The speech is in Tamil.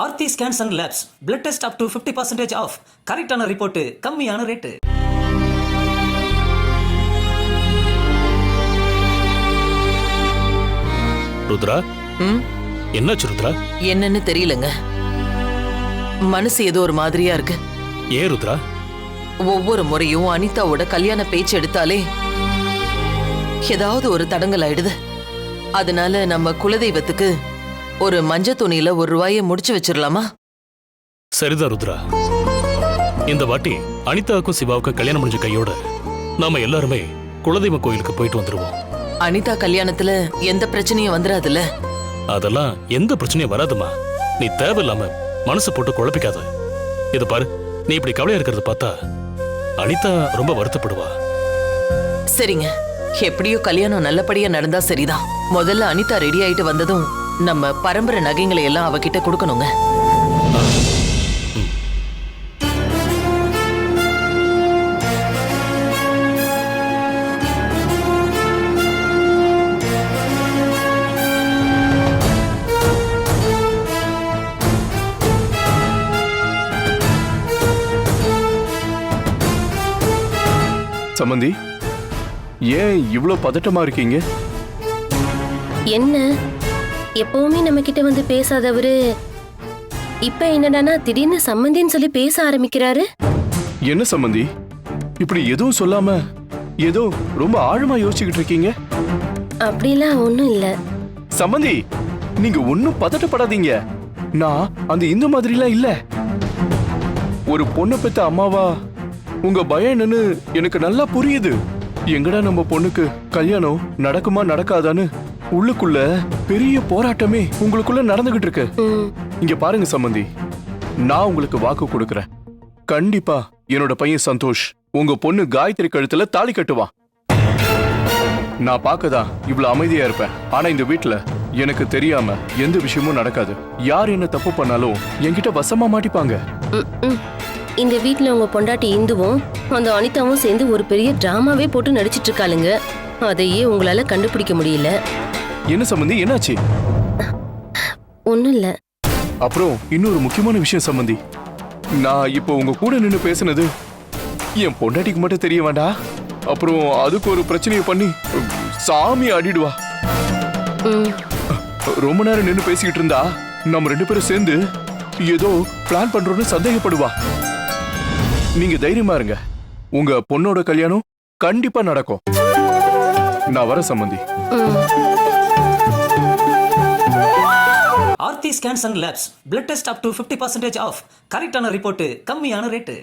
Aarthi scans and labs blood test up to fifty percentage of கரெக்டான ரிப்போர்ட்டு கம்மியான ரேட்டு ருத்ரா? என்னாச்சு ருத்ரா? என்னன்னு தெரியலங்க. மனசு ஏதோ ஒரு மாதிரியா இருக்கு. ஏன் ருத்ரா? ஒவ்வொரு முறையும் அனிதாவோட கல்யாண பேச்சு எடுத்தாலே ஏதாவது ஒரு தடங்கல் ஆயிடுது. அதனால நம்ம குலதெய்வத்துக்கு ஒரு மஞ்ச துணியில ஒரு ரூபாயை முடிச்சு வச்சிடலாமா சரிதான் ருத்ரா. இந்த வாட்டி அனிதாவுக்கும் சிவாவுக்கும் கல்யாணம் முடிஞ்ச கையோட நாம எல்லாருமே குலதெய்வ கோயிலுக்கு போயிட்டு வந்துருவோம். அனிதா கல்யாணத்துல எந்த பிரச்சனையும் வந்துடாதுல்ல அதெல்லாம் எந்த பிரச்சனையும் வராதுமா. நீ தேவையில்லாம மனசு போட்டு குழப்பிக்காத. இத பாரு நீ இப்படி கவலையா இருக்கிறத பார்த்தா அனிதா ரொம்ப வருத்தப்படுவா. சரிங்க. எப்படியோ கல்யாணம் நல்லபடியா நடந்தா சரிதான். முதல்ல அனிதா ரெடி ஆயிட்டு வந்ததும் நம்ம பரம்பரை நகைங்களை எல்லாம் அவகிட்ட கொடுக்கணுங்க. சம்மந்தி ஏன் இவ்ளோ பதட்டமா இருக்கீங்க? என்ன? எப்பவுமே நம்ம கிட்ட வந்து பேசாதவரு. இப்ப என்னடானா திடீர்னு சம்மந்தின்னு சொல்லி பேச ஆரம்பிக்கிறாரு. என்ன சம்மந்தி? இப்படி எதுவும் சொல்லாம ஏதோ ரொம்ப ஆழமா யோசிச்சுக்கிட்டு இருக்கீங்க? அப்படிலாம் ஒண்ணும் இல்ல. சம்மந்தி நீங்க ஒன்னும் பதட்டப்படாதீங்க. நான் அந்த இந்த மாதிரிலாம் இல்ல. ஒரு பொண்ணை பெத்த அம்மாவா? உங்க பயம் என்னன்னு எனக்கு நல்லா புரியுது. எங்கடா நம்ம பொண்ணுக்கு கல்யாணம் நடக்குமா நடக்காதான்னு உள்ளுக்குள்ள பெரிய போராட்டமே உங்களுக்குள்ள நடந்துகிட்டு இருக்கு. இங்க பாருங்க சம்பந்தி. நான் உங்களுக்கு வாக்கு கொடுக்கறேன். கண்டிப்பா என்னோட பையன் சந்தோஷ் உங்க பொண்ணு காயத்ரி கழுத்துல தாலி கட்டுவான் நான் பார்க்கதான் இவ்வளவு அமைதியா இருப்பேன். ஆனா இந்த வீட்ல எனக்கு தெரியாம எந்த விஷயமும் நடக்காது. யார் என்ன தப்பு பண்ணாலும் என்கிட்ட வசமா மாட்டிப்பாங்க. இந்த வீட்ல உங்க பொண்டாட்டி இந்துவும் அந்த அனிதாவும் சேர்ந்து ஒரு பெரிய டிராமாவே போட்டு நடிச்சிட்டு இருக்காளுங்க. அதையே உங்களால கண்டுபிடிக்க முடியல. என்ன சம்பந்தி? என்னாச்சு? ஒண்ணும் இல்ல அப்புறம் இன்னொரு முக்கியமான விஷயம் சம்பந்தி. நான் இப்போ உங்க கூட நின்னு பேசுனது என் பொண்டாட்டிக்கு மட்டும் தெரிய வேண்டாம். அப்புறம் அதுக்கு ஒரு பிரச்சனையை பண்ணி சாமி ஆடிடுவா. ம், ரொம்ப நேரம் நின்னு பேசிக்கிட்டு இருந்தா நம்ம ரெண்டு பேரும் சேர்ந்து ஏதோ பிளான் பண்றோம்னு சந்தேகப்படுவா. நீங்க தைரியமா இருங்க. உங்க பொண்ணோட கல்யாணம் கண்டிப்பா நடக்கும். நான் வர சம்பந்தி. Scans and labs blood test up to fifty percentage of கரெக்டான ரிப்போர்ட்டு கம்மியான ரேட்டு